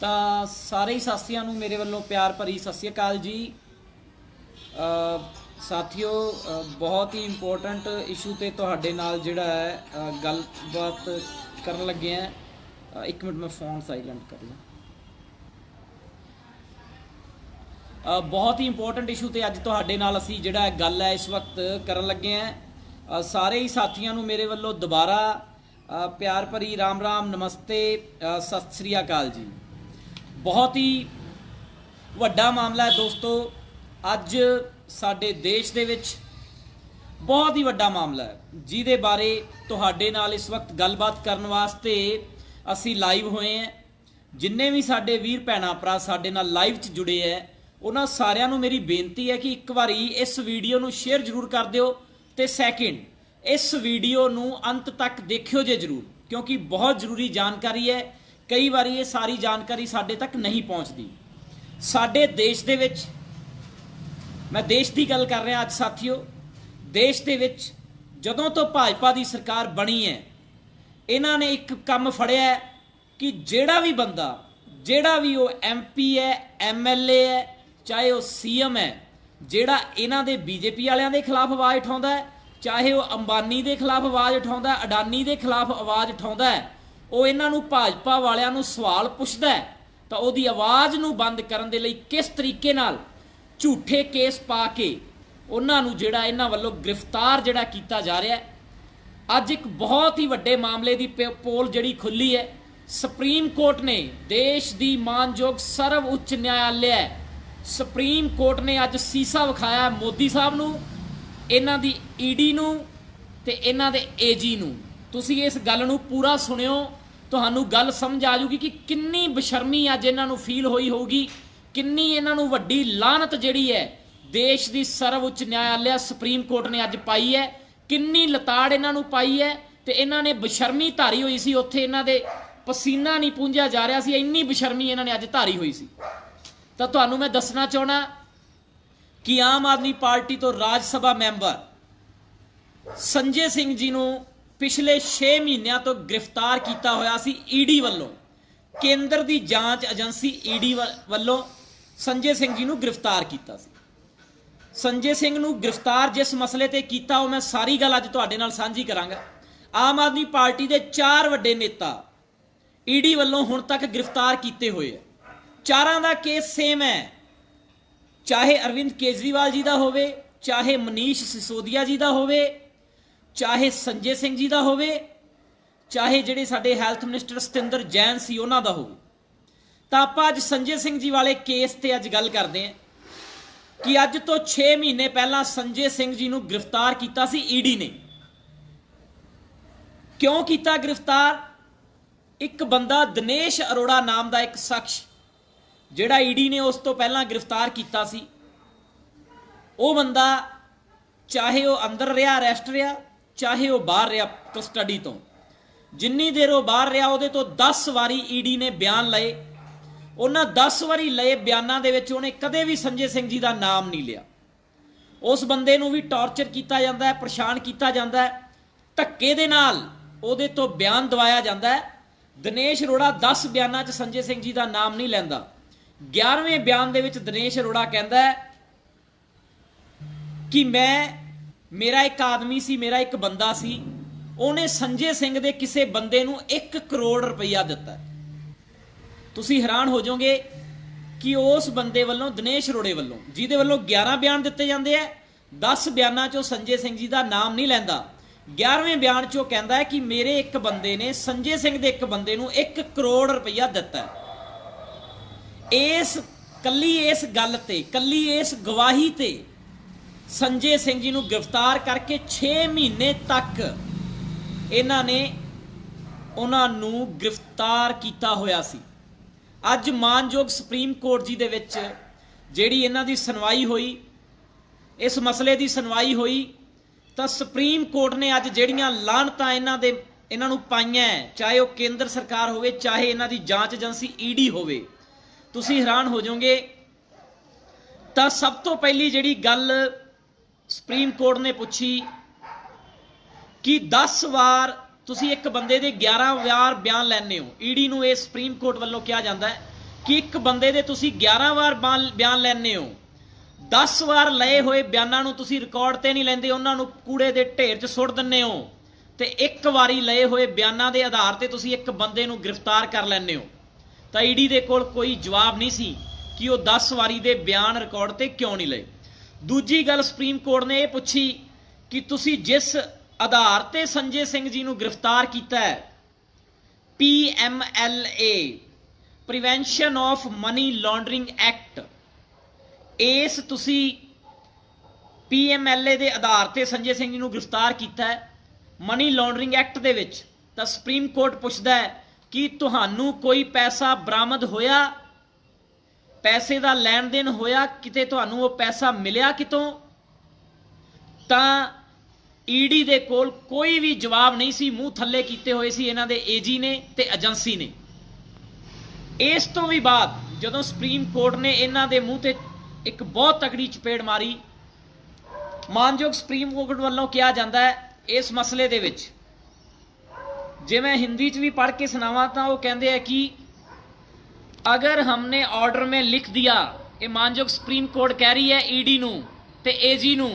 ਤਾਂ ਸਾਰੇ ਹੀ ਸਾਥੀਆਂ ਨੂੰ ਮੇਰੇ ਵੱਲੋਂ ਪਿਆਰ ਭਰੀ ਸਤਿ ਸ਼੍ਰੀ ਅਕਾਲ ਜੀ। ਸਾਥੀਓ ਬਹੁਤ ਹੀ ਇੰਪੋਰਟੈਂਟ ਇਸ਼ੂ ਤੇ ਤੁਹਾਡੇ ਨਾਲ ਜਿਹੜਾ ਹੈ ਗੱਲਬਾਤ ਕਰਨ ਲੱਗੇ ਆ ਇੱਕ ਮਿੰਟ ਮੈਂ ਫੋਨ ਸਾਇਲੈਂਟ ਕਰ ਲਾਂ। ਬਹੁਤ ਹੀ ਇੰਪੋਰਟੈਂਟ ਇਸ਼ੂ ਤੇ ਅੱਜ ਤੁਹਾਡੇ ਨਾਲ ਅਸੀਂ ਜਿਹੜਾ ਹੈ ਗੱਲ ਹੈ, ਇਸ ਵਕਤ ਕਰਨ ਲੱਗੇ ਆ ਸਾਰੇ ਹੀ ਸਾਥੀਆਂ ਨੂੰ ਮੇਰੇ ਵੱਲੋਂ ਦੁਬਾਰਾ ਪਿਆਰ ਭਰੀ ਰਾਮ ਰਾਮ ਨਮਸਤੇ ਸਤਿ ਸ੍ਰੀ ਅਕਾਲ ਜੀ। ਬਹੁਤ ਹੀ ਵੱਡਾ ਮਾਮਲਾ ਹੈ ਦੋਸਤੋ। ਅੱਜ ਸਾਡੇ ਦੇਸ਼ ਦੇ ਵਿੱਚ ਬਹੁਤ ਹੀ ਵੱਡਾ ਮਾਮਲਾ ਹੈ, ਜਿਹਦੇ ਬਾਰੇ ਤੁਹਾਡੇ ਨਾਲ ਇਸ ਵਕਤ ਗੱਲਬਾਤ ਕਰਨ ਵਾਸਤੇ ਅਸੀਂ ਲਾਈਵ ਹੋਏ ਹਾਂ। ਜਿੰਨੇ ਵੀ ਸਾਡੇ ਵੀਰ ਭੈਣਾਂ ਭਰਾ ਸਾਡੇ ਨਾਲ ਲਾਈਵ 'ਚ ਜੁੜੇ ਹੈ, ਉਹਨਾਂ ਸਾਰਿਆਂ ਨੂੰ ਮੇਰੀ ਬੇਨਤੀ ਹੈ ਕਿ ਇੱਕ ਵਾਰੀ ਇਸ ਵੀਡੀਓ ਨੂੰ ਸ਼ੇਅਰ ਜ਼ਰੂਰ ਕਰ ਦਿਓ ਤੇ ਸੈਕਿੰਡ ਇਸ ਵੀਡੀਓ ਨੂੰ ਅੰਤ ਤੱਕ ਦੇਖਿਓ ਜੇ ਜ਼ਰੂਰ, ਕਿਉਂਕਿ ਬਹੁਤ ਜ਼ਰੂਰੀ ਜਾਣਕਾਰੀ ਹੈ। ਕਈ ਵਾਰੀ ਇਹ ਸਾਰੀ ਜਾਣਕਾਰੀ ਸਾਡੇ ਤੱਕ ਨਹੀਂ ਪਹੁੰਚਦੀ। ਸਾਡੇ ਦੇਸ਼ ਦੇ ਵਿੱਚ, ਮੈਂ ਦੇਸ਼ ਦੀ ਗੱਲ ਕਰ ਰਿਹਾ ਅੱਜ ਸਾਥੀਓ, ਦੇਸ਼ ਦੇ ਵਿੱਚ ਜਦੋਂ ਤੋਂ ਭਾਜਪਾ ਦੀ ਸਰਕਾਰ ਬਣੀ ਹੈ, ਇਹਨਾਂ ਨੇ ਇੱਕ ਕੰਮ ਫੜਿਆ ਕਿ ਜਿਹੜਾ ਵੀ ਬੰਦਾ, ਜਿਹੜਾ ਵੀ ਉਹ ਐਮਪੀ ਹੈ ਐਮਐਲਏ ਹੈ, ਚਾਹੇ ਉਹ ਸੀਐਮ ਹੈ, ਜਿਹੜਾ ਇਹਨਾਂ ਦੇ ਬੀਜੇਪੀ ਵਾਲਿਆਂ ਦੇ ਖਿਲਾਫ ਆਵਾਜ਼ ਉਠਾਉਂਦਾ ਹੈ, ਚਾਹੇ ਉਹ ਅੰਬਾਨੀ ਦੇ ਖਿਲਾਫ ਆਵਾਜ਼ ਉਠਾਉਂਦਾ ਅਡਾਨੀ ਦੇ ਖਿਲਾਫ ਆਵਾਜ਼ ਉਠਾਉਂਦਾ ਹੈ ਉਹ ਇਹਨਾਂ ਨੂੰ ਭਾਜਪਾ ਵਾਲਿਆਂ ਨੂੰ ਸਵਾਲ ਪੁੱਛਦਾ ਹੈ, ਤਾਂ ਉਹਦੀ ਆਵਾਜ਼ ਨੂੰ ਬੰਦ ਕਰਨ ਦੇ ਲਈ ਕਿਸ ਤਰੀਕੇ ਨਾਲ ਝੂਠੇ ਕੇਸ ਪਾ ਕੇ ਉਹਨਾਂ ਨੂੰ ਜਿਹੜਾ ਇਹਨਾਂ ਵੱਲੋਂ ਗ੍ਰਿਫਤਾਰ ਜਿਹੜਾ ਕੀਤਾ ਜਾ ਰਿਹਾ ਹੈ, ਅੱਜ ਇੱਕ ਬਹੁਤ ਹੀ ਵੱਡੇ ਮਾਮਲੇ ਦੀ ਪੋਲ ਜਿਹੜੀ ਖੁੱਲੀ ਹੈ, ਸੁਪਰੀਮ ਕੋਰਟ ਨੇ ਦੇਸ਼ ਦੀ ਮਾਨਯੋਗ ਸਰਵ ਉੱਚ ਨਿਆਇਆਲय ਸੁਪਰੀਮ ਕੋਰਟ ਨੇ ਅੱਜ ਸੀਸਾ ਵਿਖਾਇਆ ਮੋਦੀ ਸਾਹਿਬ ਨੂੰ, ਇਹਨਾਂ ਦੀ ਈਡੀ ਨੂੰ ਤੇ ਇਹਨਾਂ ਦੇ ਏਜੀ ਨੂੰ। ਤੁਸੀਂ ਇਸ ਗੱਲ ਨੂੰ ਪੂਰਾ ਸੁਣਿਓ ਤੁਹਾਨੂੰ ਗੱਲ ਸਮਝ ਆ ਜੂਗੀ ਕਿ ਕਿੰਨੀ ਬਸ਼ਰਮੀ ਅੱਜ ਇਹਨਾਂ ਨੂੰ ਫੀਲ ਹੋਈ ਹੋਊਗੀ, ਕਿੰਨੀ ਇਹਨਾਂ ਨੂੰ ਵੱਡੀ ਲਾਹਨਤ ਜਿਹੜੀ ਹੈ ਦੇਸ਼ ਦੀ ਸਰਵਉੱਚ ਉੱਚ ਸੁਪਰੀਮ ਕੋਰਟ ਨੇ ਅੱਜ ਪਾਈ ਹੈ, ਕਿੰਨੀ ਲਤਾੜ ਇਹਨਾਂ ਨੂੰ ਪਾਈ ਹੈ ਤੇ ਇਹਨਾਂ ਨੇ ਬਸ਼ਰਮੀ ਧਾਰੀ ਹੋਈ ਸੀ, ਉੱਥੇ ਇਹਨਾਂ ਦੇ ਪਸੀਨਾ ਨਹੀਂ ਪੂੰਝਿਆ ਜਾ ਰਿਹਾ ਸੀ, ਇੰਨੀ ਬਸ਼ਰਮੀ ਇਹਨਾਂ ਨੇ ਅੱਜ ਧਾਰੀ ਹੋਈ ਸੀ। ਤਾਂ ਤੁਹਾਨੂੰ ਮੈਂ ਦੱਸਣਾ ਚਾਹਣਾ ਕਿ ਆਮ ਆਦਮੀ ਪਾਰਟੀ ਤੋਂ ਰਾਜ ਸਭਾ ਮੈਂਬਰ ਸੰਜੇ ਸਿੰਘ ਜੀ ਨੂੰ ਪਿਛਲੇ 6 ਮਹੀਨਿਆਂ ਤੋਂ ਗ੍ਰਿਫਤਾਰ ਕੀਤਾ ਹੋਇਆ ਸੀ ਈਡੀ ਵੱਲੋਂ। ਕੇਂਦਰ ਦੀ ਜਾਂਚ ਏਜੰਸੀ ਈਡੀ ਵੱਲੋਂ ਸੰਜੇ ਸਿੰਘ ਜੀ ਨੂੰ ਗ੍ਰਿਫਤਾਰ ਕੀਤਾ ਸੀ। ਸੰਜੇ ਸਿੰਘ ਨੂੰ ਗ੍ਰਿਫਤਾਰ ਜਿਸ ਮਸਲੇ ਤੇ ਕੀਤਾ, ਉਹ ਮੈਂ ਸਾਰੀ ਗੱਲ ਅੱਜ ਤੁਹਾਡੇ ਨਾਲ ਸਾਂਝੀ ਕਰਾਂਗਾ। ਆਮ ਆਦਮੀ ਪਾਰਟੀ ਦੇ ਚਾਰ ਵੱਡੇ ਨੇਤਾ ਈਡੀ ਵੱਲੋਂ ਹੁਣ ਤੱਕ ਗ੍ਰਿਫਤਾਰ ਕੀਤੇ ਹੋਏ ਆ। ਚਾਰਾਂ ਦਾ ਕੇਸ ਸੇਮ ਹੈ। ਚਾਹੇ ਅਰਵਿੰਦ ਕੇਜਰੀਵਾਲ ਜੀ ਦਾ ਹੋਵੇ, ਚਾਹੇ ਮਨੀਸ਼ ਸਿਸੋਦੀਆ ਜੀ ਦਾ ਹੋਵੇ ਚਾਹੇ ਸੰਜੇ ਸਿੰਘ ਜੀ ਦਾ ਹੋਵੇ, ਚਾਹੇ ਜਿਹੜੇ ਸਾਡੇ ਹੈਲਥ ਮਿਨਿਸਟਰ ਸਤਿੰਦਰ ਜੈਨ ਸੀ ਉਹਨਾਂ ਦਾ ਹੋਵੇ। ਤਾਂ ਆਪਾਂ ਅੱਜ ਸੰਜੇ ਸਿੰਘ ਜੀ ਵਾਲੇ ਕੇਸ ਤੇ ਅੱਜ ਗੱਲ ਕਰਦੇ ਹਾਂ ਕਿ ਅੱਜ ਤੋਂ 6 ਮਹੀਨੇ ਪਹਿਲਾਂ ਸੰਜੇ ਸਿੰਘ ਜੀ ਨੂੰ ਗ੍ਰਿਫਤਾਰ ਕੀਤਾ ਸੀ ਈਡੀ ਨੇ। ਕਿਉਂ ਕੀਤਾ ਗ੍ਰਿਫਤਾਰ? ਇੱਕ ਬੰਦਾ ਦਿਨੇਸ਼ ਅਰੋੜਾ ਨਾਮ ਦਾ ਇੱਕ ਸ਼ਖਸ, ਜਿਹੜਾ ਈਡੀ ਨੇ ਉਸ ਤੋਂ ਪਹਿਲਾਂ ਗ੍ਰਿਫਤਾਰ ਕੀਤਾ ਸੀ। ਉਹ ਬੰਦਾ ਚਾਹੇ ਉਹ ਅੰਦਰ ਰਿਹਾ ਅਰੈਸਟ ਰਿਹਾ ਚਾਹੇ ਉਹ ਬਾਹਰ ਰਿਹਾ ਕਸਟਡੀ ਤੋਂ। ਜਿੰਨੀ ਦੇਰ ਉਹ ਬਾਹਰ ਰਿਹਾ, ਉਹਦੇ ਤੋਂ 10 ਵਾਰੀ ਈਡੀ ਨੇ ਬਿਆਨ ਲਏ। ਉਹਨਾਂ 10 ਵਾਰੀ ਲਏ ਬਿਆਨਾਂ ਦੇ ਵਿੱਚ ਉਹਨੇ ਕਦੇ ਵੀ ਸੰਜੇ ਸਿੰਘ ਜੀ ਦਾ ਨਾਮ ਨਹੀਂ ਲਿਆ। ਉਸ ਬੰਦੇ ਨੂੰ ਵੀ ਟਾਰਚਰ ਕੀਤਾ ਜਾਂਦਾ ਹੈ, ਪਰੇਸ਼ਾਨ ਕੀਤਾ ਜਾਂਦਾ ਹੈ। ਧੱਕੇ ਦੇ ਨਾਲ ਉਹਦੇ ਤੋਂ ਬਿਆਨ ਦਵਾਇਆ ਜਾਂਦਾ ਹੈ। ਦਿਨੇਸ਼ ਅਰੋੜਾ 10 ਬਿਆਨਾਂ 'ਚ ਸੰਜੇ ਸਿੰਘ ਜੀ ਦਾ ਨਾਮ ਨਹੀਂ ਲੈਂਦਾ। 11ਵੇਂ ਬਿਆਨ ਦੇ ਵਿੱਚ ਦਿਨੇਸ਼ ਅਰੋੜਾ ਕਹਿੰਦਾ ਹੈ ਕਿ ਮੈਂ ਮੇਰਾ ਇੱਕ ਆਦਮੀ ਸੀ, ਮੇਰਾ ਇੱਕ ਬੰਦਾ ਸੀ, ਉਹਨੇ ਸੰਜੇ ਸਿੰਘ ਦੇ ਕਿਸੇ ਬੰਦੇ ਨੂੰ 1 ਕਰੋੜ ਰੁਪਈਆ ਦਿੱਤਾ। ਤੁਸੀਂ ਹੈਰਾਨ ਹੋ ਜਾਓਗੇ ਕਿ ਉਸ ਬੰਦੇ ਵੱਲੋਂ, ਦਿਨੇਸ਼ ਅਰੋੜੇ ਵੱਲੋਂ, ਜਿਹਦੇ ਵੱਲੋਂ 11 ਬਿਆਨ ਦਿੱਤੇ ਜਾਂਦੇ ਆ 10 ਬਿਆਨਾਂ 'ਚੋਂ ਸੰਜੇ ਸਿੰਘ ਜੀ ਦਾ ਨਾਮ ਨਹੀਂ ਲੈਂਦਾ 11ਵੇਂ ਬਿਆਨ 'ਚੋਂ ਕਹਿੰਦਾ ਹੈ ਕਿ ਮੇਰੇ ਇੱਕ ਬੰਦੇ ਨੇ, ਸੰਜੇ ਸਿੰਘ ਦੇ ਇੱਕ ਬੰਦੇ ਨੂੰ 1 ਕਰੋੜ ਰੁਪਈਆ ਦਿੱਤਾ ਇਸ, ਕੱਲੀ ਇਸ ਗੱਲ ਤੇ, ਕੱਲੀ ਇਸ ਗਵਾਹੀ ਤੇ ਸੰਜੇ ਸਿੰਘ ਜੀ ਨੂੰ ਗ੍ਰਿਫਤਾਰ ਕਰਕੇ 6 ਮਹੀਨੇ ਤੱਕ ਇਹਨਾਂ ਨੇ ਉਹਨਾਂ ਨੂੰ ਗ੍ਰਿਫਤਾਰ ਕੀਤਾ ਹੋਇਆ ਸੀ। ਅੱਜ ਮਾਨਯੋਗ ਸੁਪਰੀਮ ਕੋਰਟ ਜੀ ਦੇ ਵਿੱਚ ਜਿਹੜੀ ਇਹਨਾਂ ਦੀ ਸੁਣਵਾਈ ਹੋਈ ਇਸ ਮਸਲੇ ਦੀ ਸੁਣਵਾਈ ਹੋਈ ਤਾਂ ਸੁਪਰੀਮ ਕੋਰਟ ਨੇ ਅੱਜ ਜਿਹੜੀਆਂ ਲਾਹਨਤਾਂ ਇਹਨਾਂ ਦੇ ਇਹਨਾਂ ਨੂੰ ਪਾਈਆਂ ਹੈ, ਚਾਹੇ ਉਹ ਕੇਂਦਰ ਸਰਕਾਰ ਹੋਵੇ ਚਾਹੇ ਇਹਨਾਂ ਦੀ ਜਾਂਚ ਏਜੰਸੀ ਈਡੀ ਹੋਵੇ ਤੁਸੀਂ ਹੈਰਾਨ ਹੋ ਜਾਓਗੇ। ਤਾਂ ਸਭ ਤੋਂ ਪਹਿਲੀ ਜਿਹੜੀ ਗੱਲ ਸੁਪਰੀਮ ਕੋਰਟ ਨੇ ਪੁੱਛੀ ਕਿ 10 ਵਾਰ ਤੁਸੀਂ ਇੱਕ ਬੰਦੇ ਦੇ 11 ਵਾਰ ਬਿਆਨ ਲੈਣੇ ਹੋ। ਈਡੀ ਨੂੰ ਇਹ ਸੁਪਰੀਮ ਕੋਰਟ ਵੱਲੋਂ ਕਿਹਾ ਜਾਂਦਾ ਹੈ ਕਿ ਇੱਕ ਬੰਦੇ ਦੇ ਤੁਸੀਂ 11 ਵਾਰ ਬਿਆਨ ਲੈਣੇ ਹੋ। 10 ਵਾਰ ਲਏ ਹੋਏ ਬਿਆਨਾਂ ਨੂੰ ਤੁਸੀਂ ਰਿਕਾਰਡ ਤੇ ਨਹੀਂ ਲੈਂਦੇ, ਉਹਨਾਂ ਨੂੰ ਕੂੜੇ ਦੇ ਢੇਰ 'ਚ ਸੁੱਟ ਦਿੰਦੇ ਹੋ ਤੇ ਇੱਕ ਵਾਰੀ ਲਏ ਹੋਏ ਬਿਆਨਾਂ ਦੇ ਆਧਾਰ ਤੇ ਤੁਸੀਂ ਇੱਕ ਬੰਦੇ ਨੂੰ ਗ੍ਰਿਫਤਾਰ ਕਰ ਲੈਂਦੇ ਹੋ। ਤਾਂ ਈਡੀ ਦੇ ਕੋਲ ਕੋਈ ਜਵਾਬ ਨਹੀਂ ਸੀ ਕਿ ਉਹ 10 ਵਾਰੀ ਦੇ ਬਿਆਨ ਰਿਕਾਰਡ ਤੇ ਕਿਉਂ ਨਹੀਂ ਲਏ। ਦੂਜੀ ਗੱਲ ਸੁਪਰੀਮ ਕੋਰਟ ਨੇ ਇਹ ਪੁੱਛੀ ਕਿ ਤੁਸੀਂ ਜਿਸ ਆਧਾਰ ਤੇ ਸੰਜੇ ਸਿੰਘ ਜੀ ਨੂੰ ਗ੍ਰਿਫਤਾਰ ਕੀਤਾ ਹੈ PMLA prevention of money laundering act ਇਸ ਤੁਸੀਂ PMLA ਦੇ ਆਧਾਰ ਤੇ ਸੰਜੇ ਸਿੰਘ ਜੀ ਨੂੰ ਗ੍ਰਿਫਤਾਰ ਕੀਤਾ ਹੈ ਮਨੀ ਲਾਂਡਰਿੰਗ ਐਕਟ ਦੇ ਵਿੱਚ। ਤਾਂ ਸੁਪਰੀਮ ਕੋਰਟ ਪੁੱਛਦਾ ਹੈ ਕਿ ਤੁਹਾਨੂੰ ਕੋਈ ਪੈਸਾ ਬਰਾਮਦ ਹੋਇਆ? ਪੈਸੇ ਦਾ ਲੈਣ ਦੇਣ ਹੋਇਆ, ਕਿਤੇ ਤੁਹਾਨੂੰ ਉਹ ਪੈਸਾ ਮਿਲਿਆ ਕਿਤੋਂ? ਤਾਂ ਈਡੀ ਦੇ ਕੋਲ ਕੋਈ ਵੀ ਜਵਾਬ ਨਹੀਂ ਸੀ, ਮੂੰਹ ਥੱਲੇ ਕੀਤੇ ਹੋਏ ਸੀ ਇਹਨਾਂ ਦੇ ਏਜੀ ਨੇ ਤੇ ਏਜੰਸੀ ਨੇ। ਇਸ ਤੋਂ ਵੀ ਬਾਅਦ ਜਦੋਂ ਸੁਪਰੀਮ ਕੋਰਟ ਨੇ ਇਹਨਾਂ ਦੇ ਮੂੰਹ ਤੇ ਇੱਕ ਬਹੁਤ ਤਕੜੀ ਚਪੇੜ ਮਾਰੀ, ਮਾਨਯੋਗ ਸੁਪਰੀਮ ਕੋਰਟ ਵੱਲੋਂ ਕਿਹਾ ਜਾਂਦਾ ਹੈ, ਇਸ ਮਸਲੇ ਦੇ ਵਿੱਚ, ਜੇ ਮੈਂ ਹਿੰਦੀ 'ਚ ਵੀ ਪੜ੍ਹ ਕੇ ਸੁਣਾਵਾਂ ਤਾਂ ਉਹ ਕਹਿੰਦੇ ਆ ਕਿ अगर हमने ऑर्डर में लिख दिया ये मानजोग सुप्रीम कोर्ट कह रही है ईडी नु ते एजी नु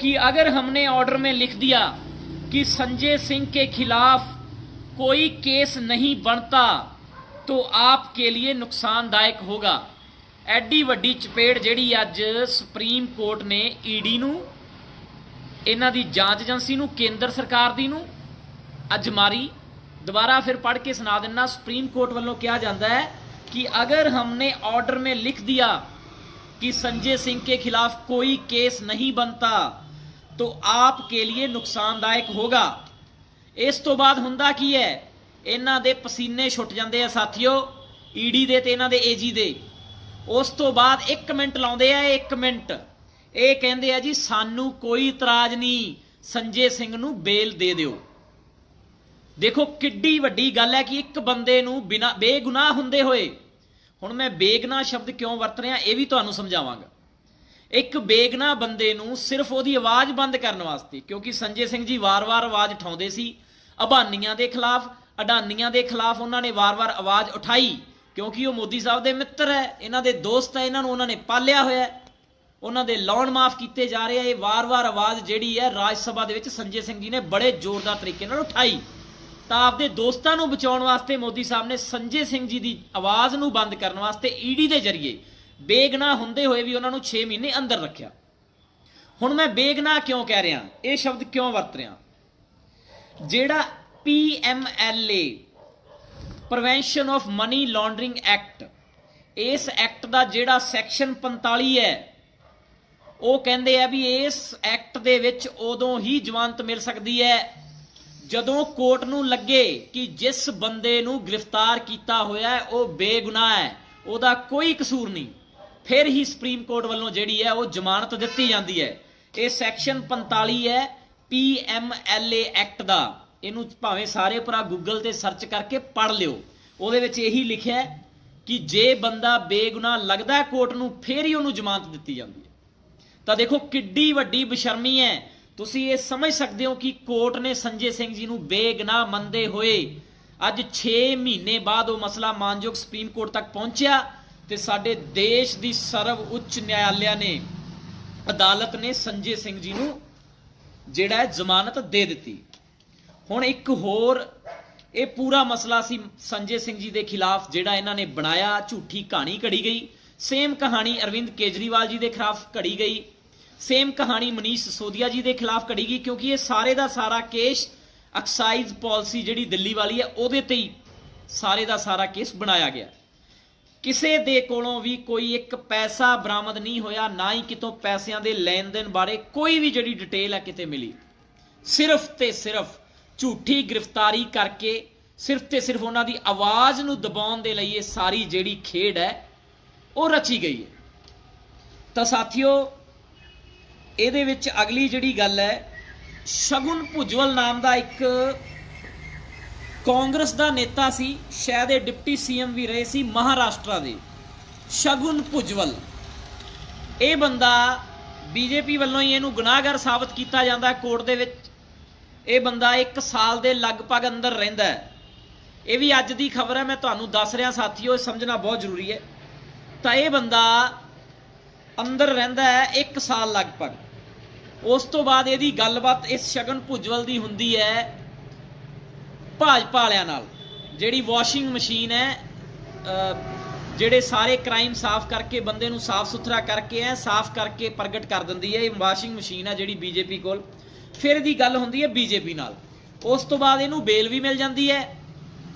कि अगर हमने ऑर्डर में लिख दिया कि संजय सिंह के खिलाफ कोई केस नहीं बनता तो आपके लिए नुकसानदायक होगा ਐਡੀ ਵੱਡੀ ਚਪੇੜ ਜਿਹੜੀ ਅੱਜ ਸੁਪਰੀਮ ਕੋਰਟ ਨੇ ਈਡੀ ਨੂੰ ਇਹਨਾਂ ਦੀ ਜਾਂਚ ਏਜੰਸੀ ਨੂੰ ਕੇਂਦਰ ਸਰਕਾਰ ਦੀ ਨੂੰ ਅੱਜ ਮਾਰੀ दोबारा फिर पढ़ के सुना देना सुप्रीम कोर्ट वालों क्या जाता है कि अगर हमने ऑर्डर में लिख दिया कि संजय सिंह के खिलाफ कोई केस नहीं बनता तो आपके लिए नुकसानदायक होगा ਇਸ ਤੋਂ ਬਾਅਦ ਹੁੰਦਾ ਕੀ ਹੈ ਇਹਨਾਂ ਦੇ ਪਸੀਨੇ ਛੁੱਟ ਜਾਂਦੇ ਆ ਸਾਥੀਓ ਈਡੀ ਦੇ ਤੇ ਇਹਨਾਂ ਦੇ ਏਜੀ ਦੇ ਉਸ ਤੋਂ ਬਾਅਦ 1 ਮਿੰਟ ਲਾਉਂਦੇ ਆ 1 ਮਿੰਟ ਇਹ ਕਹਿੰਦੇ ਆ ਜੀ ਸਾਨੂੰ ਕੋਈ ਇਤਰਾਜ਼ ਨਹੀਂ ਸੰਜੇ ਸਿੰਘ ਨੂੰ ਬੇਲ ਦੇ ਦਿਓ ਦੇਖੋ ਕਿੱਡੀ ਵੱਡੀ ਗੱਲ ਹੈ ਕਿ ਇੱਕ ਬੰਦੇ ਨੂੰ ਬਿਨਾ ਬੇਗੁਨਾਹ ਹੁੰਦੇ ਹੋਏ, ਹੁਣ ਮੈਂ ਬੇਗੁਨਾਹ ਸ਼ਬਦ ਕਿਉਂ ਵਰਤ ਰਿਹਾ, ਇਹ ਵੀ ਤੁਹਾਨੂੰ ਸਮਝਾਵਾਂਗਾ। ਇੱਕ ਬੇਗਨਾ ਬੰਦੇ ਨੂੰ ਸਿਰਫ ਉਹਦੀ ਆਵਾਜ਼ ਬੰਦ ਕਰਨ ਵਾਸਤੇ, ਕਿਉਂਕਿ ਸੰਜੇ ਸਿੰਘ ਜੀ ਵਾਰ-ਵਾਰ ਆਵਾਜ਼ ਉਠਾਉਂਦੇ ਸੀ, ਅਬਾਨੀਆਂ ਦੇ ਖਿਲਾਫ, ਅਡਾਨੀਆਂ ਦੇ ਖਿਲਾਫ ਉਹਨਾਂ ਨੇ ਵਾਰ-ਵਾਰ ਆਵਾਜ਼ ਉਠਾਈ, ਕਿਉਂਕਿ ਉਹ ਮੋਦੀ ਸਾਹਿਬ ਦੇ ਮਿੱਤਰ ਹੈ, ਇਹਨਾਂ ਦੇ ਦੋਸਤ ਹੈ, ਇਹਨਾਂ ਨੂੰ ਉਹਨਾਂ ਨੇ ਪਾਲਿਆ ਹੋਇਆ ਹੈ, ਉਹਨਾਂ ਦੇ ਲੋਨ ਮਾਫ ਕੀਤੇ ਜਾ ਰਹੇ ਆ, ਇਹ ਵਾਰ-ਵਾਰ ਆਵਾਜ਼ ਜਿਹੜੀ ਹੈ ਰਾਜ ਸਭਾ ਦੇ ਵਿੱਚ ਸੰਜੇ ਸਿੰਘ ਜੀ ਨੇ ਬੜੇ ਜ਼ੋਰਦਾਰ ਤਰੀਕੇ ਨਾਲ ਉਠਾਈ। ਤਾਂ ਆਪਦੇ ਦੋਸਤਾਂ ਨੂੰ ਬਚਾਉਣ ਵਾਸਤੇ ਮੋਦੀ ਸਾਹਿਬ ਨੇ ਸੰਜੇ ਸਿੰਘ ਜੀ ਦੀ ਆਵਾਜ਼ ਨੂੰ ਬੰਦ ਕਰਨ ਵਾਸਤੇ ਈਡੀ ਦੇ ਜ਼ਰੀਏ ਬੇਗਨਾਹ ਹੁੰਦੇ ਹੋਏ ਵੀ ਉਹਨਾਂ ਨੂੰ 6 ਮਹੀਨੇ ਅੰਦਰ ਰੱਖਿਆ। ਹੁਣ ਮੈਂ ਬੇਗਨਾਹ ਕਿਉਂ ਕਹਿ ਰਿਹਾ? ਇਹ ਸ਼ਬਦ ਕਿਉਂ ਵਰਤ ਰਿਹਾ? ਜਿਹੜਾ PMLA prevention of money laundering act ਇਸ ਐਕਟ ਦਾ ਜਿਹੜਾ ਸੈਕਸ਼ਨ 45 ਹੈ, ਉਹ ਕਹਿੰਦੇ ਆ ਵੀ ਇਸ ਐਕਟ ਦੇ ਵਿੱਚ ਉਦੋਂ ਹੀ ਜ਼ਮਾਨਤ ਮਿਲ ਸਕਦੀ ਹੈ ਜਦੋਂ ਕੋਰਟ ਨੂੰ ਲੱਗੇ ਕਿ ਜਿਸ ਬੰਦੇ ਨੂੰ ਗ੍ਰਿਫਤਾਰ ਕੀਤਾ ਹੋਇਆ ਹੈ, ਉਹ ਬੇਗੁਨਾਹ ਹੈ, ਉਹਦਾ ਕੋਈ ਕਸੂਰ ਨਹੀਂ। ਫਿਰ ਹੀ ਸੁਪਰੀਮ ਕੋਰਟ ਵੱਲੋਂ ਜਿਹੜੀ ਹੈ, ਉਹ ਜ਼ਮਾਨਤ ਦਿੱਤੀ ਜਾਂਦੀ ਹੈ। ਇਹ ਸੈਕਸ਼ਨ 45 ਹੈ PMLA ਐਕਟ ਦਾ। ਇਹਨੂੰ ਭਾਵੇਂ ਸਾਰੇ ਭਰਾ ਗੂਗਲ ਤੇ ਸਰਚ ਕਰਕੇ ਪੜ੍ਹ ਲਿਓ। ਉਹਦੇ ਵਿੱਚ ਇਹੀ ਲਿਖਿਆ ਕਿ ਜੇ ਬੰਦਾ ਬੇਗੁਨਾਹ ਲੱਗਦਾ ਕੋਰਟ ਨੂੰ ਫਿਰ ਹੀ ਉਹਨੂੰ ਜ਼ਮਾਨਤ ਦਿੱਤੀ ਜਾਂਦੀ ਹੈ। ਤਾਂ ਦੇਖੋ, ਕਿੱਡੀ ਵੱਡੀ ਬਸ਼ਰਮੀ ਹੈ ਤੁਸੀਂ ਇਹ ਸਮਝ ਸਕਦੇ ਹੋ ਕਿ ਕੋਰਟ ਨੇ ਸੰਜੇ ਸਿੰਘ ਜੀ ਨੂੰ ਬੇਗਨਾਹ ਮੰਨਦੇ ਹੋਏ ਅੱਜ 6 ਮਹੀਨੇ ਬਾਅਦ ਉਹ ਮਸਲਾ ਮਾਨਯੋਗ ਸੁਪਰੀਮ ਕੋਰਟ ਤੱਕ ਪਹੁੰਚਿਆ ਤੇ ਸਾਡੇ ਦੇਸ਼ ਦੀ ਸਰਵ ਉੱਚ ਨਿਆਇਲਿਆ ਨੇ ਅਦਾਲਤ ਨੇ ਸੰਜੇ ਸਿੰਘ ਜੀ ਨੂੰ ਜਿਹੜਾ ਜ਼ਮਾਨਤ ਦੇ ਦਿੱਤੀ। ਹੁਣ ਇੱਕ ਹੋਰ ਇਹ ਪੂਰਾ ਮਸਲਾ ਸੀ ਸੰਜੇ ਸਿੰਘ ਜੀ ਦੇ ਖਿਲਾਫ ਜਿਹੜਾ ਇਹਨਾਂ ਨੇ ਬਣਾਇਆ, ਝੂਠੀ ਕਹਾਣੀ ਘੜੀ ਗਈ। ਸੇਮ ਕਹਾਣੀ ਅਰਵਿੰਦ ਕੇਜਰੀਵਾਲ ਜੀ ਦੇ ਖਿਲਾਫ ਘੜੀ ਗਈ। ਸੇਮ ਕਹਾਣੀ ਮਨੀਸ਼ ਸੋਦੀਆ ਜੀ ਦੇ ਖਿਲਾਫ ਘੜੀ ਗਈ, ਕਿਉਂਕਿ ਇਹ ਸਾਰੇ ਦਾ ਸਾਰਾ ਕੇਸ ਐਕਸਾਈਜ਼ ਪਾਲਿਸੀ ਜਿਹੜੀ ਦਿੱਲੀ ਵਾਲੀ ਹੈ, ਉਹਦੇ ਤੇ ਹੀ ਸਾਰੇ ਦਾ ਸਾਰਾ ਕੇਸ ਬਣਾਇਆ ਗਿਆ ਕਿਸੇ ਦੇ ਕੋਲੋਂ ਵੀ ਕੋਈ ਇੱਕ ਪੈਸਾ ਬਰਾਮਦ ਨਹੀਂ ਹੋਇਆ, ਨਾ ਹੀ ਕਿਤੋਂ ਪੈਸਿਆਂ ਦੇ ਲੈਣ ਦੇਣ ਬਾਰੇ ਕੋਈ ਵੀ ਜਿਹੜੀ ਡਿਟੇਲ ਹੈ ਕਿਤੇ ਮਿਲੀ। ਸਿਰਫ ਤੇ ਸਿਰਫ ਝੂਠੀ ਗ੍ਰਿਫਤਾਰੀ ਕਰਕੇ, ਸਿਰਫ ਤੇ ਸਿਰਫ ਉਹਨਾਂ ਦੀ ਆਵਾਜ਼ ਨੂੰ ਦਬਾਉਣ ਦੇ ਲਈ ਇਹ ਸਾਰੀ ਜਿਹੜੀ ਖੇਡ ਹੈ, ਉਹ ਰਚੀ ਗਈ ਹੈ। ਤਾਂ ਸਾਥੀਓ ਇਹਦੇ ਵਿੱਚ ਅਗਲੀ ਜਿਹੜੀ ਗੱਲ ਹੈ, ਸ਼ਗੁਨ ਭੁਜਵਲ ਨਾਮ ਦਾ ਇੱਕ ਕਾਂਗਰਸ ਦਾ ਨੇਤਾ ਸੀ, ਸ਼ਾਇਦ ਇਹ ਡਿਪਟੀ ਸੀਐਮ ਵੀ ਰਹੇ ਸੀ, ਮਹਾਰਾਸ਼ਟਰ ਦੇ। ਸ਼ਗੁਨ ਭੁਜਵਲ। ਇਹ ਬੰਦਾ ਬੀਜੇਪੀ ਵੱਲੋਂ ਹੀ ਇਹਨੂੰ ਗੁਨਾਹਗਰ ਸਾਬਤ ਕੀਤਾ ਜਾਂਦਾ ਕੋਰਟ ਦੇ ਵਿੱਚ। ਇਹ ਬੰਦਾ 1 ਸਾਲ ਦੇ ਲਗਭਗ ਅੰਦਰ ਰਹਿੰਦਾ ਹੈ। ਇਹ ਵੀ ਅੱਜ ਦੀ ਖਬਰ ਹੈ, ਮੈਂ ਤੁਹਾਨੂੰ ਦੱਸ ਰਿਹਾ ਸਾਥੀਓ, ਇਹ ਸਮਝਣਾ ਬਹੁਤ ਜ਼ਰੂਰੀ ਹੈ। ਤਾਂ ਇਹ ਬੰਦਾ ਅੰਦਰ ਰਹਿੰਦਾ ਹੈ 1 ਸਾਲ ਲਗਭਗ। ਉਸ ਤੋਂ ਬਾਅਦ ਇਹਦੀ ਗੱਲਬਾਤ ਇਸ ਸ਼ਗਨ ਭੁਜਵਲ ਦੀ ਹੁੰਦੀ ਹੈ ਭਾਜਪਾ ਵਾਲਿਆਂ ਨਾਲ, ਜਿਹੜੀ ਵਾਸ਼ਿੰਗ ਮਸ਼ੀਨ ਹੈ ਜਿਹੜੇ ਸਾਰੇ ਕ੍ਰਾਈਮ ਸਾਫ਼ ਕਰਕੇ, ਬੰਦੇ ਨੂੰ ਸਾਫ਼ ਸੁਥਰਾ ਕਰਕੇ ਹੈ, ਸਾਫ਼ ਕਰਕੇ ਪ੍ਰਗਟ ਕਰ ਦਿੰਦੀ ਹੈ, ਇਹ ਵਾਸ਼ਿੰਗ ਮਸ਼ੀਨ ਹੈ ਜਿਹੜੀ ਬੀਜੇਪੀ ਕੋਲ। ਫਿਰ ਇਹਦੀ ਗੱਲ ਹੁੰਦੀ ਹੈ ਬੀਜੇਪੀ ਨਾਲ। ਉਸ ਤੋਂ ਬਾਅਦ ਇਹਨੂੰ ਬੇਲ ਵੀ ਮਿਲ ਜਾਂਦੀ ਹੈ,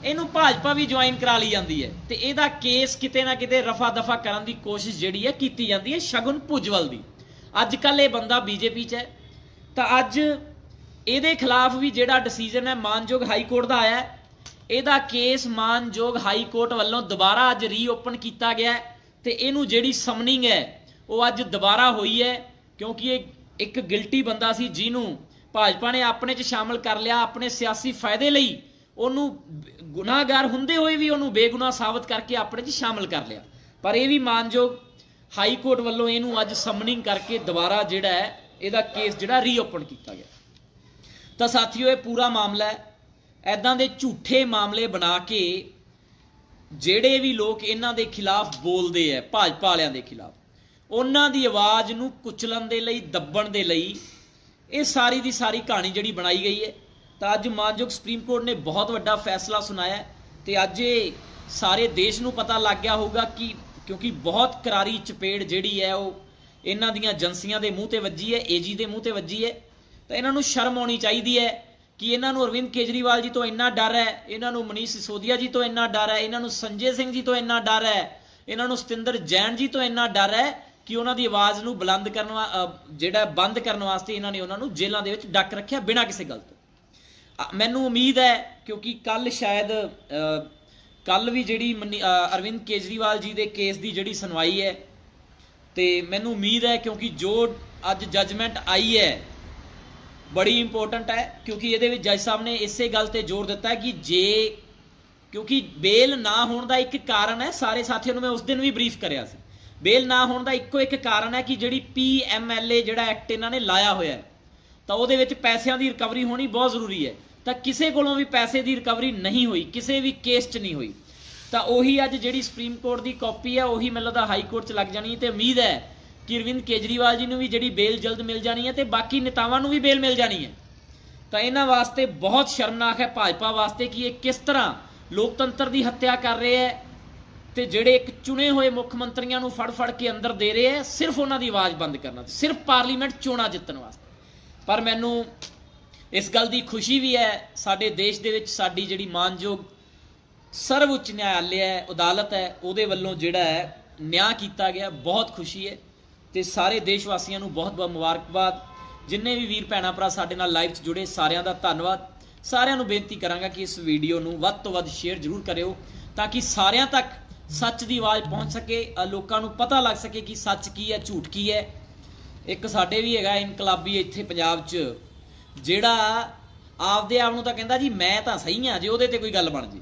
ਇਹਨੂੰ ਭਾਜਪਾ ਵੀ ਜੁਆਇਨ ਕਰਾ ਲਈ ਜਾਂਦੀ ਹੈ। ਤੇ ਇਹਦਾ ਕੇਸ ਕਿਤੇ ਨਾ ਕਿਤੇ ਰਫਾ ਦਫਾ ਕਰਨ ਦੀ ਕੋਸ਼ਿਸ਼ ਜਿਹੜੀ ਹੈ ਕੀਤੀ ਜਾਂਦੀ ਹੈ ਸ਼ਗਨ ਭੁਜਵਲ ਦੀ। ਅੱਜ ਕੱਲ ਇਹ ਬੰਦਾ ਬੀਜੇਪੀ 'ਚ ਹੈ। ਤਾਂ ਅੱਜ ਇਹਦੇ ਖਿਲਾਫ ਵੀ ਜਿਹੜਾ ਡਿਸੀਜਨ ਹੈ, ਮਾਨਯੋਗ ਹਾਈ ਕੋਰਟ ਦਾ ਆਇਆ ਹੈ। ਇਹਦਾ ਕੇਸ ਮਾਨਯੋਗ ਹਾਈ ਕੋਰਟ ਵੱਲੋਂ ਦੁਬਾਰਾ ਅੱਜ ਰੀਓਪਨ ਕੀਤਾ ਗਿਆ ਹੈ ਤੇ ਇਹਨੂੰ ਜਿਹੜੀ ਸਮਨਿੰਗ ਹੈ, ਉਹ ਅੱਜ ਦੁਬਾਰਾ ਹੋਈ ਹੈ, ਕਿਉਂਕਿ ਇਹ ਇੱਕ ਗਿਲਟੀ ਬੰਦਾ ਸੀ ਜਿਹਨੂੰ ਭਾਜਪਾ ਨੇ ਆਪਣੇ 'ਚ ਸ਼ਾਮਲ ਕਰ ਲਿਆ, ਆਪਣੇ ਸਿਆਸੀ ਫਾਇਦੇ ਲਈ। ਉਹਨੂੰ ਗੁਨਾਹਗਾਰ ਹੁੰਦੇ ਹੋਏ ਵੀ ਉਹਨੂੰ ਬੇਗੁਨਾਹ ਸਾਬਤ ਕਰਕੇ ਆਪਣੇ 'ਚ ਸ਼ਾਮਲ ਕਰ ਲਿਆ। ਪਰ ਇਹ ਵੀ ਮਾਨਯੋਗ ਹਾਈ ਕੋਰਟ ਵੱਲੋਂ ਇਹਨੂੰ ਅੱਜ ਸਮਨਿੰਗ ਕਰਕੇ ਦੁਬਾਰਾ ਜਿਹੜਾ ਹੈ, ਇਹਦਾ ਕੇਸ ਜਿਹੜਾ ਰੀਓਪਨ ਕੀਤਾ ਗਿਆ। ਤਾਂ ਸਾਥੀਓ, ਇਹ ਪੂਰਾ ਮਾਮਲਾ ਹੈ। ਐਦਾਂ ਦੇ ਝੂਠੇ ਮਾਮਲੇ ਬਣਾ ਕੇ ਜਿਹੜੇ ਵੀ ਲੋਕ ਇਹਨਾਂ ਦੇ ਖਿਲਾਫ ਬੋਲਦੇ ਐ ਭਾਜਪਾ ਵਾਲਿਆਂ ਦੇ ਖਿਲਾਫ, ਉਹਨਾਂ ਦੀ ਆਵਾਜ਼ ਨੂੰ ਕੁਚਲਣ ਦੇ ਲਈ, ਦੱਬਣ ਦੇ ਲਈ, ਇਹ ਸਾਰੀ ਦੀ ਸਾਰੀ ਕਹਾਣੀ ਜਿਹੜੀ ਬਣਾਈ ਗਈ ਹੈ। ਤਾਂ ਅੱਜ ਮਾਨਯੋਗ ਸੁਪਰੀਮ ਕੋਰਟ ਨੇ ਬਹੁਤ ਵੱਡਾ ਫੈਸਲਾ ਸੁਣਾਇਆ ਹੈ ਤੇ ਅੱਜ ਇਹ ਸਾਰੇ ਦੇਸ਼ ਨੂੰ ਪਤਾ ਲੱਗ ਗਿਆ ਹੋਊਗਾ ਕਿ ਕਿਉਂਕਿ ਬਹੁਤ ਕਰਾਰੀ ਚਪੇੜ ਜਿਹੜੀ ਹੈ ਉਹ ਇਹਨਾਂ ਦੀਆਂ ਏਜੰਸੀਆਂ ਦੇ ਮੂੰਹ ਤੇ ਵੱਜੀ ਹੈ, ਏਜੀ ਦੇ ਮੂੰਹ ਤੇ ਵੱਜੀ ਹੈ। ਤਾਂ ਇਹਨਾਂ ਨੂੰ ਸ਼ਰਮ ਆਉਣੀ ਚਾਹੀਦੀ ਹੈ ਕਿ ਇਹਨਾਂ ਨੂੰ ਅਰਵਿੰਦ ਕੇਜਰੀਵਾਲ ਜੀ ਤੋਂ ਇੰਨਾ ਡਰ ਹੈ, ਇਹਨਾਂ ਨੂੰ ਮਨੀਸ਼ ਸਿਸੋਦੀਆ ਜੀ ਤੋਂ ਇੰਨਾ ਡਰ ਹੈ, ਇਹਨਾਂ ਨੂੰ ਸੰਜੇ ਸਿੰਘ ਜੀ ਤੋਂ ਇੰਨਾ ਡਰ ਹੈ, ਇਹਨਾਂ ਨੂੰ ਸਤਿੰਦਰ ਜੈਨ ਜੀ ਤੋਂ ਇੰਨਾ ਡਰ ਹੈ ਕਿ ਉਹਨਾਂ ਦੀ ਆਵਾਜ਼ ਨੂੰ ਬੁਲੰਦ ਕਰਨ ਵਾ- ਜਿਹੜਾ ਬੰਦ ਕਰਨ ਵਾਸਤੇ ਇਹਨਾਂ ਨੇ ਉਹਨਾਂ ਨੂੰ ਜੇਲ੍ਹਾਂ ਦੇ ਵਿੱਚ ਡੱਕ ਰੱਖਿਆ ਬਿਨਾਂ ਕਿਸੇ ਗੱਲ ਤੋਂ। ਮੈਨੂੰ ਉਮੀਦ ਹੈ ਕਿਉਂਕਿ ਕੱਲ ਸ਼ਾਇਦ ਕੱਲ ਵੀ ਜਿਹੜੀ ਮਨੀ- ਅਰਵਿੰਦ ਕੇਜਰੀਵਾਲ ਜੀ ਦੇ ਕੇਸ ਦੀ ਜਿਹੜੀ ਸੁਣਵਾਈ ਹੈ, ਤੇ ਮੈਨੂੰ ਉਮੀਦ ਹੈ ਕਿਉਂਕਿ ਜੋ ਅੱਜ ਜੱਜਮੈਂਟ ਆਈ ਹੈ, ਬੜੀ ਇੰਪੋਰਟੈਂਟ ਹੈ, ਕਿਉਂਕਿ ਇਹਦੇ ਵਿੱਚ ਜੱਜ ਸਾਹਿਬ ਨੇ ਇਸੇ ਗੱਲ ਤੇ ਜ਼ੋਰ ਦਿੱਤਾ ਕਿ ਜੇ ਕਿਉਂਕਿ ਬੇਲ ਨਾ ਹੋਣ ਦਾ ਇੱਕ ਕਾਰਨ ਹੈ, ਸਾਰੇ ਸਾਥੀਆਂ ਨੂੰ ਮੈਂ ਉਸ ਦਿਨ ਵੀ ਬਰੀਫ ਕਰਿਆ ਸੀ। ਬੇਲ ਨਾ ਹੋਣ ਦਾ ਇੱਕੋ ਇੱਕ ਕਾਰਨ ਹੈ ਕਿ ਜਿਹੜੀ ਪੀਐਮਐਲਏ ਜਿਹੜਾ ਐਕਟ ਇਹਨਾਂ ਨੇ ਲਾਇਆ ਹੋਇਆ ਹੈ, ਤਾਂ ਉਹਦੇ ਵਿੱਚ ਪੈਸਿਆਂ ਦੀ ਰਿਕਵਰੀ ਹੋਣੀ ਬਹੁਤ ਜ਼ਰੂਰੀ ਹੈ। ਤਾਂ ਕਿਸੇ ਕੋਲੋਂ ਵੀ ਪੈਸੇ ਦੀ ਰਿਕਵਰੀ ਨਹੀਂ ਹੋਈ, ਕਿਸੇ ਵੀ ਕੇਸ 'ਚ ਨਹੀਂ ਹੋਈ। ਤਾਂ ਉਹੀ ਅੱਜ ਜਿਹੜੀ ਸੁਪਰੀਮ ਕੋਰਟ ਦੀ ਕਾਪੀ ਹੈ ਉਹੀ ਮੈਨੂੰ ਲੱਗਦਾ ਹਾਈ ਕੋਰਟ 'ਚ ਲੱਗ ਜਾਣੀ ਹੈ ਤੇ ਉਮੀਦ ਹੈ ਕਿ ਅਰਵਿੰਦ ਕੇਜਰੀਵਾਲ ਜੀ ਨੂੰ ਵੀ ਜਿਹੜੀ ਬੇਲ ਜਲਦ ਮਿਲ ਜਾਣੀ ਹੈ ਤੇ ਬਾਕੀ ਨੇਤਾਵਾਂ ਨੂੰ ਵੀ ਬੇਲ ਮਿਲ ਜਾਣੀ ਹੈ। ਤਾਂ ਇਹਨਾਂ ਵਾਸਤੇ ਬਹੁਤ ਸ਼ਰਮਨਾਕ ਹੈ ਭਾਜਪਾ ਵਾਸਤੇ ਕਿ ਇਹ ਕਿਸ ਤਰ੍ਹਾਂ ਲੋਕਤੰਤਰ ਦੀ ਹੱਤਿਆ ਕਰ ਰਹੇ ਹੈ ਤੇ ਜਿਹੜੇ ਇੱਕ ਚੁਣੇ ਹੋਏ ਮੁੱਖ ਮੰਤਰੀਆਂ ਨੂੰ ਫੜ ਫੜ ਕੇ ਅੰਦਰ ਦੇ ਰਹੇ ਹੈ, ਸਿਰਫ ਉਹਨਾਂ ਦੀ ਆਵਾਜ਼ ਬੰਦ ਕਰਨਾ ਸਿਰਫ ਪਾਰਲੀਮੈਂਟ ਚੋਣਾਂ ਜਿੱਤਣ ਵਾਸਤੇ। ਪਰ ਮੈਨੂੰ ਇਸ ਗੱਲ ਦੀ ਖੁਸ਼ੀ ਵੀ ਹੈ, ਸਾਡੇ ਦੇਸ਼ ਦੇ ਵਿੱਚ ਸਾਡੀ ਜਿਹੜੀ ਮਾਨਯੋਗ ਸਰਵ ਉੱਚ ਨਿਆਇਆਲੇ ਹੈ, ਅਦਾਲਤ ਹੈ, ਉਹਦੇ ਵੱਲੋਂ ਜਿਹੜਾ ਹੈ, ਨਿਆਂ ਕੀਤਾ ਗਿਆ, ਬਹੁਤ ਖੁਸ਼ੀ ਹੈ ਤੇ ਸਾਰੇ ਦੇਸ਼ ਵਾਸੀਆਂ ਨੂੰ ਬਹੁਤ ਬਹੁਤ ਮੁਬਾਰਕਬਾਦ। ਜਿੰਨੇ ਵੀ ਵੀਰ ਭੈਣਾਂ ਭਰਾ ਸਾਡੇ ਨਾਲ ਲਾਈਵ 'ਚ ਜੁੜੇ, ਸਾਰਿਆਂ ਦਾ ਧੰਨਵਾਦ। ਸਾਰਿਆਂ ਨੂੰ ਬੇਨਤੀ ਕਰਾਂਗਾ ਕਿ ਇਸ ਵੀਡੀਓ ਨੂੰ ਵੱਧ ਤੋਂ ਵੱਧ ਸ਼ੇਅਰ ਜ਼ਰੂਰ ਕਰਿਓ, ਤਾਂ ਕਿ ਸਾਰਿਆਂ ਤੱਕ ਸੱਚ ਦੀ ਆਵਾਜ਼ ਪਹੁੰਚ ਸਕੇ ਲੋਕਾਂ ਨੂੰ ਪਤਾ ਲੱਗ ਸਕੇ ਕਿ ਸੱਚ ਕੀ ਹੈ, ਝੂਠ ਕੀ ਹੈ। ਇੱਕ ਸਾਡੇ ਵੀ ਹੈਗਾ, ਇਨਕਲਾਬੀ ਇੱਥੇ ਪੰਜਾਬ 'ਚ ਜਿਹੜਾ ਆਪਦੇ ਆਪ ਨੂੰ ਤਾਂ ਕਹਿੰਦਾ ਜੀ, ਮੈਂ ਤਾਂ ਸਹੀ ਆ ਜੇ ਉਹਦੇ ਤੇ ਕੋਈ ਗੱਲ ਬਣ ਜੇ।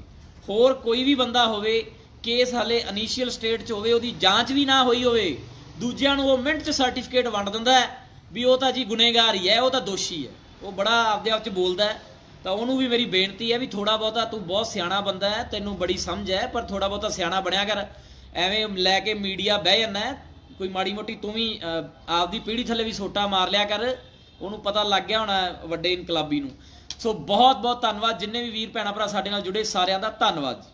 ਹੋਰ ਕੋਈ ਵੀ ਬੰਦਾ ਹੋਵੇ, ਕੇਸ ਹਲੇ ਇਨੀਸ਼ੀਅਲ ਸਟੇਟ 'ਚ ਹੋਵੇ, ਉਹਦੀ ਜਾਂਚ ਵੀ ਨਾ ਹੋਈ ਹੋਵੇ, ਦੂਜਿਆਂ ਨੂੰ ਉਹ ਮਿੰਟ 'ਚ ਸਰਟੀਫਿਕੇਟ ਵੰਡ ਦਿੰਦਾ ਹੈ ਵੀ ਉਹ ਤਾਂ ਜੀ ਗੁਨੇਗਾਰ ਹੀ ਹੈ, ਉਹ ਤਾਂ ਦੋਸ਼ੀ ਹੈ। ਉਹ ਬੜਾ ਆਪਦੇ ਆਪ 'ਚ ਬੋਲਦਾ ਹੈ। ਤਾਂ ਉਹਨੂੰ ਵੀ ਮੇਰੀ ਬੇਨਤੀ ਹੈ ਵੀ ਥੋੜਾ ਬਹੁਤਾ ਤੂੰ ਬਹੁਤ ਸਿਆਣਾ ਬੰਦਾ ਹੈ, ਤੈਨੂੰ ਬੜੀ ਸਮਝ ਹੈ, ਪਰ ਥੋੜਾ ਬਹੁਤਾ ਸਿਆਣਾ ਬਣਿਆ ਕਰ। ਐਵੇਂ ਲੈ ਕੇ ਮੀਡੀਆ ਬਹਿ ਜਾਂਦਾ ਕੋਈ ਮਾੜੀ ਮੋਟੀ ਤੂੰ ਵੀ ਆਪਦੀ ਪੀੜੀ ਥੱਲੇ ਵੀ ਸੋਟਾ ਮਾਰ ਲਿਆ ਕਰ। ਉਹਨੂੰ ਪਤਾ ਲੱਗ ਗਿਆ ਹੋਣਾ ਵੱਡੇ ਇਨਕਲਾਬੀ ਨੂੰ। ਸੋ ਬਹੁਤ ਬਹੁਤ ਧੰਨਵਾਦ। ਜਿੰਨੇ ਵੀ ਵੀਰ ਭੈਣਾਂ ਭਰਾ ਸਾਡੇ ਨਾਲ ਜੁੜੇ, ਸਾਰਿਆਂ ਦਾ ਧੰਨਵਾਦ ਜੀ।